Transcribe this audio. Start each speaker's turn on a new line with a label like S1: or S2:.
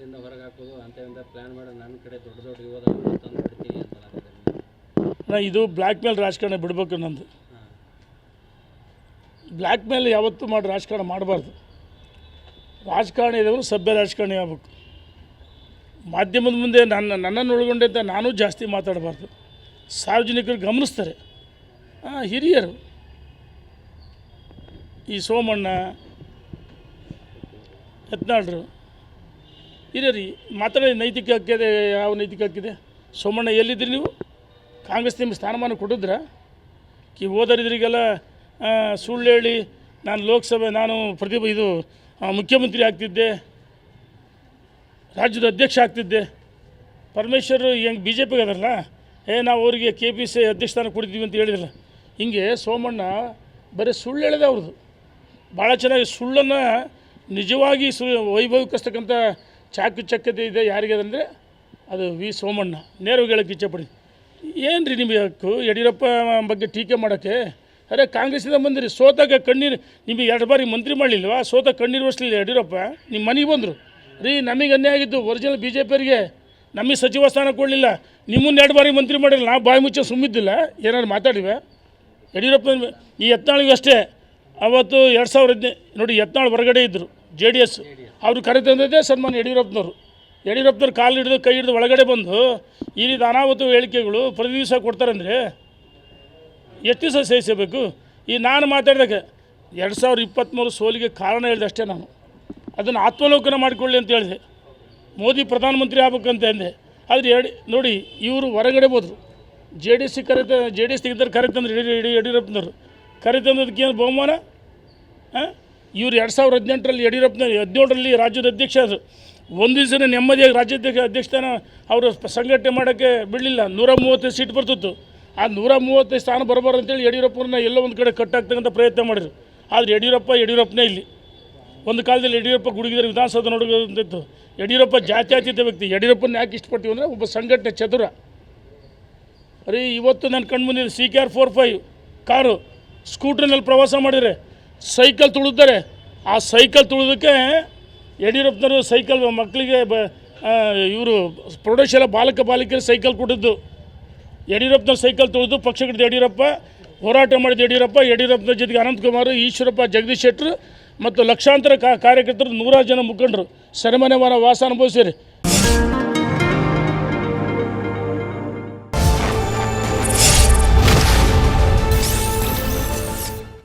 S1: ಕಾಂಗ್ರೆಸ್ಸಿಂದ ಹೊರಗೆ ಹಾಕೋದು ಅಂತೇಳಿಂದ ಪ್ಲ್ಯಾನ್ ಮಾಡಿ ನನ್ನ ಕಡೆ ದೊಡ್ಡ ದೊಡ್ಡ ಯೋಧ ಅಂತ
S2: ಇದು ಬ್ಲ್ಯಾಕ್ ಮೇಲ್ ರಾಜಕಾರಣ ಬಿಡಬೇಕು ನಂದು. ಬ್ಲ್ಯಾಕ್ ಮೇಲ್ ಯಾವತ್ತೂ ಮಾಡಿ ರಾಜಕಾರಣ ಮಾಡಬಾರ್ದು. ರಾಜಕಾರಣ ಇದ್ದವರು ಸಭ್ಯ ರಾಜಕಾರಣಿ ಆಗಬೇಕು. ಮಾಧ್ಯಮದ ಮುಂದೆ ನನ್ನ, ನನ್ನನ್ನು ಒಳಗೊಂಡಿದ್ದ ನಾನೂ ಜಾಸ್ತಿ ಮಾತಾಡಬಾರ್ದು. ಸಾರ್ವಜನಿಕರು ಗಮನಿಸ್ತಾರೆ. ಹಿರಿಯರು. ಈ ಸೋಮಣ್ಣ, ಯತ್ನಾಳ್ರು. ಹಿರಿಯರಿ ಮಾತಾಡಿ ನೈತಿಕ ಹಕ್ಕಿದೆ ಯಾವ ನೈತಿಕ ಹಕ್ಕಿದೆ ಸೋಮಣ್ಣ ಎಲ್ಲಿದ್ರಿ ನೀವು? ಕಾಂಗ್ರೆಸ್ ನಿಮ್ಗೆ ಸ್ಥಾನಮಾನ ಕೊಟ್ಟಿದ್ರೆ? ಕಿ ಓದರಿದ್ರಿಗೆಲ್ಲ ಸುಳ್ಳು ಹೇಳಿ ನಾನು ಲೋಕಸಭೆ, ನಾನು ಪ್ರತಿ ಇದು ಮುಖ್ಯಮಂತ್ರಿ ಆಗ್ತಿದ್ದೆ, ರಾಜ್ಯದ ಅಧ್ಯಕ್ಷ ಆಗ್ತಿದ್ದೆ. ಪರಮೇಶ್ವರ್ ಹೆಂಗೆ ಬಿ ಜೆ ಪಿಗೆ ಅದರಲ್ಲ? ಏ, ನಾವು ಅವರಿಗೆ ಕೆ ಪಿ ಸಿ ಅಧ್ಯಕ್ಷ ಸ್ಥಾನ ಕೊಡಿದ್ದೀವಿ ಅಂತ ಹೇಳಿದ್ರಲ್ಲ ಹಿಂಗೆ ಸೋಮಣ್ಣ ಬರೀ ಸುಳ್ಳು ಹೇಳಿದೆ ಅವ್ರದ್ದು. ಭಾಳ ಚೆನ್ನಾಗಿ ಸುಳ್ಳನ್ನು ನಿಜವಾಗಿ ಸು ವೈಭವಿಸ್ತಕ್ಕಂಥ ಚಾಕು ಚಕ್ಕತೆ ಇದೆ ಯಾರಿಗೆ ಅಂದರೆ ಅದು ವಿ ಸೋಮಣ್ಣ. ನೇರವಾಗಿ ಹೇಳಕ್ಕೆ ಇಚ್ಛೆಪಡಿ ಏನು ರೀ ನಿಮಗೆ ಹಕ್ಕು? ಯಡಿಯೂರಪ್ಪ ಬಗ್ಗೆ ಟೀಕೆ ಮಾಡೋಕ್ಕೆ? ಅರೆ ಕಾಂಗ್ರೆಸ್ಸಿಂದ ಬಂದಿರಿ. ಸೋತಾಗ ಕಣ್ಣೀರು ನಿಮಗೆ ಎರಡು ಬಾರಿ ಮಂತ್ರಿ ಮಾಡಲಿಲ್ವಾ? ಸೋತ ಕಣ್ಣೀರು ವರ್ಷಲಿಲ್ಲ ಯಡಿಯೂರಪ್ಪ. ನಿಮ್ಮ ಮನೆಗೆ ಬಂದರು. ರೀ, ನಮಗೆ ಅನ್ಯಾಯ ಆಗಿದ್ದು ಒರಿಜಿನಲ್ ಬಿ ಜೆ ಪಿಯವರಿಗೆ ನಮಗೆ ಸಚಿವ ಸ್ಥಾನ ಕೊಡಲಿಲ್ಲ. ನಿಮ್ಮನ್ನ ಎರಡು ಬಾರಿ ಮಂತ್ರಿ ಮಾಡಿಲ್ಲ ನಾವು ಬಾಯಿ ಮುಚ್ಚ ಸುಮ್ಮಿದ್ದಿಲ್ಲ. ಏನಾದ್ರು ಮಾತಾಡಿವೆ? ಯಡಿಯೂರಪ್ಪ ಈ ಯತ್ನಾಳಿಗೂ ಅಷ್ಟೇ. ಅವತ್ತು ಎರಡು ಸಾವಿರ ನೋಡಿ, ಯತ್ನಾಳ್ ಹೊರಗಡೆ ಇದ್ದರು ಜೆ ಡಿ ಎಸ್ ಅವರು ಕರೆತಂದದ್ದೇ ಸನ್ಮಾನ್ಯ ಯಡಿಯೂರಪ್ಪನವರು. ಯಡಿಯೂರಪ್ಪನವ್ರು ಕಾಲು ಹಿಡಿದು ಕೈ ಹಿಡಿದು ಒಳಗಡೆ ಬಂದು ಈ ರೀತಿ ಅನಾಹುತ ಹೇಳಿಕೆಗಳು ಪ್ರತಿ ದಿವಸ ಕೊಡ್ತಾರಂದರೆ ಎಷ್ಟು ದಿವಸ ಸಹಿಸಬೇಕು? ಈ ನಾನು ಮಾತಾಡಿದಾಗ ಎರಡು ಸಾವಿರದ ಇಪ್ಪತ್ತ್ಮೂರು ಸೋಲಿಗೆ ಕಾರಣ ಹೇಳಿದೆ ಅಷ್ಟೇ ನಾನು. ಅದನ್ನು ಆತ್ಮಲೋಕನ ಮಾಡಿಕೊಳ್ಳಿ ಅಂತ ಹೇಳಿದೆ. ಮೋದಿ ಪ್ರಧಾನಮಂತ್ರಿ ಆಗ್ಬೇಕಂತ ಅಂದೆ. ಆದರೆ ಎರಡು ನೋಡಿ, ಇವರು ಹೊರಗಡೆ ಹೋದರು. ಜೆ ಡಿ ಎಸ್ ಕರೆತ, ಜೆ ಡಿ ಎಸ್ ತೆಗೆದ್ರೆ ಕರೆತಂದ್ರೆ ಯಡಿ ಯಡಿ, ಯಡಿಯೂರಪ್ಪನವರು. ಕರೆತಂದದಕ್ಕೇನು ಬಹುಮಾನ? ಹಾಂ ಇವ್ರು ಎರಡು ಸಾವಿರದ ಹದಿನೆಂಟರಲ್ಲಿ ಯಡಿಯೂರಪ್ಪನ, ಹದಿನೇಳರಲ್ಲಿ ರಾಜ್ಯದ ಅಧ್ಯಕ್ಷ ಒಂದು ದಿವಸ ನೆಮ್ಮದಿಯಾಗಿ ರಾಜ್ಯಾಧ್ಯಕ್ಷ ಅಧ್ಯಕ್ಷತನ ಅವರು ಸಂಘಟನೆ ಮಾಡೋಕ್ಕೆ ಬಿಡಲಿಲ್ಲ. ನೂರ ಮೂವತ್ತೈದು ಸೀಟ್ ಬರ್ತಿತ್ತು. ಆ ನೂರ ಮೂವತ್ತೈದು ಸ್ಥಾನ ಬರಬಾರ್ದು ಅಂತೇಳಿ ಯಡಿಯೂರಪ್ಪನ ಎಲ್ಲೋ ಒಂದು ಕಡೆ ಕಟ್ಟಾಗ್ತಕ್ಕಂಥ ಪ್ರಯತ್ನ ಮಾಡಿದ್ರು. ಆದರೆ ಯಡಿಯೂರಪ್ಪ ಯಡಿಯೂರಪ್ಪನೇ ಇಲ್ಲಿ. ಒಂದು ಕಾಲದಲ್ಲಿ ಯಡಿಯೂರಪ್ಪ ಗುಡುಗಿದರೆ ವಿಧಾನಸೌಧ ನೋಡೋದಂತಿತ್ತು ಯಡಿಯೂರಪ್ಪ ಜಾತ್ಯಾತೀತ ವ್ಯಕ್ತಿ. ಯಡಿಯೂರಪ್ಪನ ಯಾಕೆ ಇಷ್ಟಪಡ್ತೀವಿ ಅಂದರೆ ಒಬ್ಬ ಸಂಘಟನೆ ಚತುರ ಅರೆ, ಇವತ್ತು ನನ್ನ ಕಣ್ಮುಂದಿದೆ C K R four five car ಸ್ಕೂಟ್ರ್ನಲ್ಲಿ ಪ್ರವಾಸ ಮಾಡಿದರೆ ಸೈಕಲ್ ತುಳಿದ್ದಾರೆ ಆ ಸೈಕಲ್ ತುಳಿದಕ್ಕೆ ಯಡಿಯೂರಪ್ಪನವರು ಸೈಕಲ್ ಮಕ್ಕಳಿಗೆ ಬ ಇವರು ಪ್ರೌಢಶಾಲೆ ಬಾಲಕ ಬಾಲಿಕೆಯರು ಸೈಕಲ್ ಕೊಟ್ಟಿದ್ದು. ಯಡಿಯೂರಪ್ಪನವ್ರು ಸೈಕಲ್ ತುಳಿದು ಪಕ್ಷ ಹಿಡಿದು ಯಡಿಯೂರಪ್ಪ, ಹೋರಾಟ ಮಾಡಿದ ಯಡಿಯೂರಪ್ಪ, ಯಡಿಯೂರಪ್ಪನ ಜೊತೆಗೆ ಅನಂತಕುಮಾರ್, ಈಶ್ವರಪ್ಪ, ಜಗದೀಶ್ ಶೆಟ್ಟರು ಮತ್ತು ಲಕ್ಷಾಂತರ ಕಾರ್ಯಕರ್ತರು ನೂರಾರು ಜನ ಮುಖಂಡರು. ಸೆರೆಮನೆ ವಾರ ವಾಸ ಅನುಭವಿಸಿರಿ.